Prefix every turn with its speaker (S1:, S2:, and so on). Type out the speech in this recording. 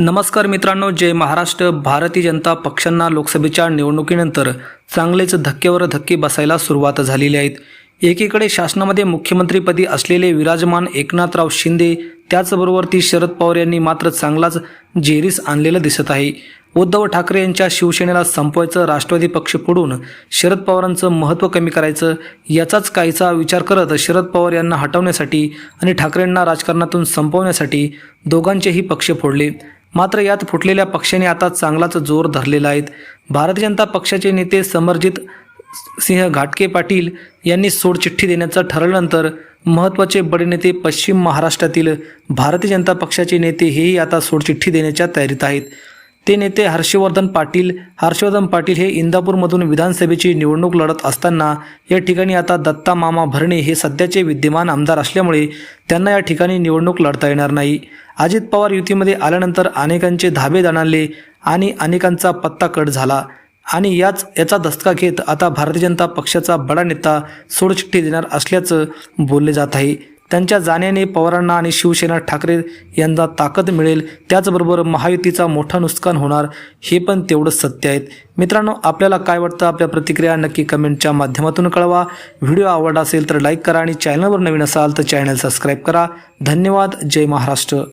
S1: नमस्कार मित्रांनो जय महाराष्ट्र. भारतीय जनता पक्षांना लोकसभेच्या निवडणुकीनंतर चांगलेच धक्क्यावर धक्के बसायला सुरुवात झालेली आहेत. एकीकडे शासनामध्ये मुख्यमंत्रीपदी असलेले विराजमान एकनाथराव शिंदे त्याचबरोबर ती शरद पवार यांनी मात्र चांगलाच जेरीस आणलेलं दिसत आहे. उद्धव ठाकरे यांच्या शिवसेनेला संपवायचं राष्ट्रवादी पक्ष फोडून शरद पवारांचं महत्त्व कमी करायचं याचाच काहीचा विचार करत शरद पवार यांना हटवण्यासाठी आणि ठाकरेंना राजकारणातून संपवण्यासाठी दोघांचेही पक्ष फोडले. मात्र यात फुटलेल्या पक्षाने आता चांगलाच जोर धरलेला आहेत भारतीय जनता पक्षाचे नेते समरजित सिंह घाटके पाटील यांनी सोडचिठ्ठी देण्याचं ठरल्यानंतर महत्त्वाचे बडे नेते पश्चिम महाराष्ट्रातील भारतीय जनता पक्षाचे नेते हेही आता सोडचिठ्ठी देण्याच्या तयारीत आहेत. ते नेते हर्षवर्धन पाटील हर्षवर्धन पाटील हे इंदापूरमधून विधानसभेची निवडणूक लढत असताना या ठिकाणी आता दत्ता मामा भरणे हे सध्याचे विद्यमान आमदार असल्यामुळे त्यांना या ठिकाणी निवडणूक लढता येणार नाही. अजित पवार युतीमध्ये आल्यानंतर अनेकांचे धाबे दणाले आणि अनेकांचा पत्ता कट झाला आणि याच याचा दस्तका घेत आता भारतीय जनता पक्षाचा बडा नेता सोडचिठ्ठी देणार असल्याचं बोलले जात आहे. त्यांच्या जाण्याने पवारांना आणि शिवसेना ठाकरे यांना ताकद मिळेल त्याचबरोबर महायुतीचा मोठा नुकसान होणार हे पण तेवढंच सत्य आहेत मित्रांनो आपल्याला काय वाटतं? आपल्या प्रतिक्रिया नक्की कमेंटच्या माध्यमातून कळवा. व्हिडिओ आवडला असेल तर लाईक करा आणि चॅनलवर नवीन असाल तर चॅनल सबस्क्राईब करा. धन्यवाद. जय महाराष्ट्र.